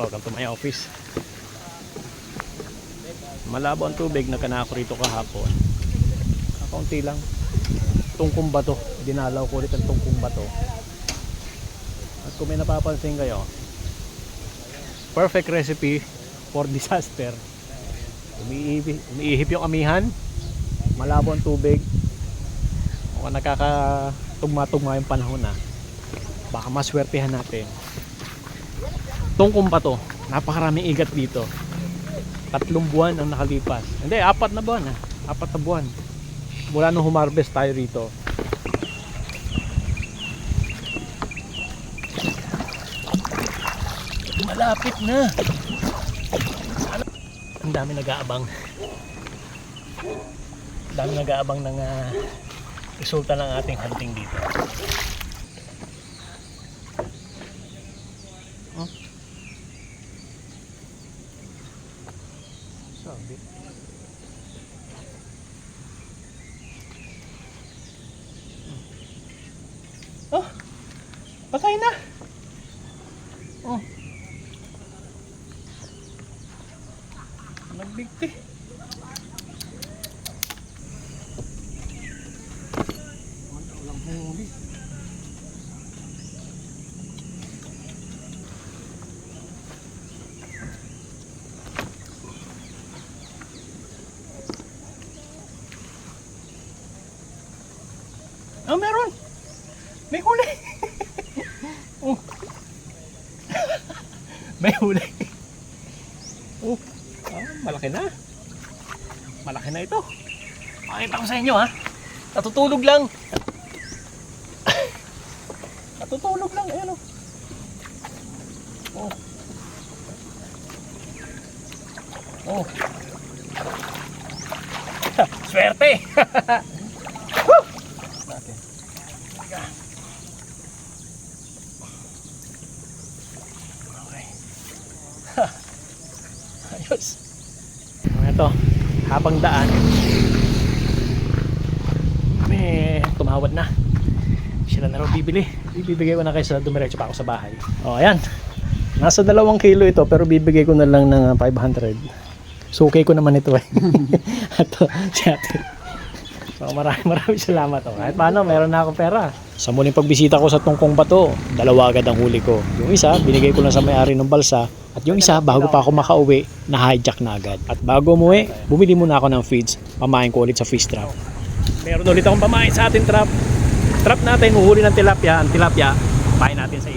Welcome to my office. Malabo ang tubig na kanako rito kahapon. Kaunti lang. Tungkong bato. Dinalaw ko ulit ang tungkong bato. At kung may napapansin kayo, perfect recipe for disaster. Umiihip, umiihip yung amihan, malabo ang tubig, o nakakatugma-tugma yung panahon na, baka maswertehan natin. Tungkong bato, napakaraming igat dito. Tatlong buwan ang nakalipas. Hindi, apat na buwan ha. Apat na buwan. Mula nung humarvest tayo rito. Malapit na. Ang dami nag-aabang. Ang dami nag-aabang ng ah, resulta ng ating hunting dito. Oh. Sabi. Oh, patay na. Oh. Nagbigti. Oh, meron. May huli. oh. May huli. Oh. Ah, malaki na. Malaki na ito. Pakita ko sa inyo ha. Natutulog lang. Natutulog lang. Ayan o. Oh. Oh. Swerte. Ayos. Ito, habang daan, may tumawad na. Sila na raw bibili. Ibibigay ko na kayo sa dumiretso pa ako sa bahay. O, ayan. Nasa dalawang kilo ito pero bibigay ko na lang ng ah, 500. Suki ko naman ito eh. Ito, si ate. So, maraming maraming salamat. Oh. Kahit paano, meron na akong pera. Sa muling pagbisita ko sa Tungkong Bato, dalawa agad ang huli ko. Yung isa, binigay ko lang sa may-ari ng balsa. At yung isa, bago pa ako makauwi, na-hijack na agad. At bago umuwi, bumili muna ako ng feeds. Pamain ko ulit sa fish trap. Meron ulit akong pamain sa ating trap. Trap natin, uhuli ng tilapia. Ang tilapia, pain natin sa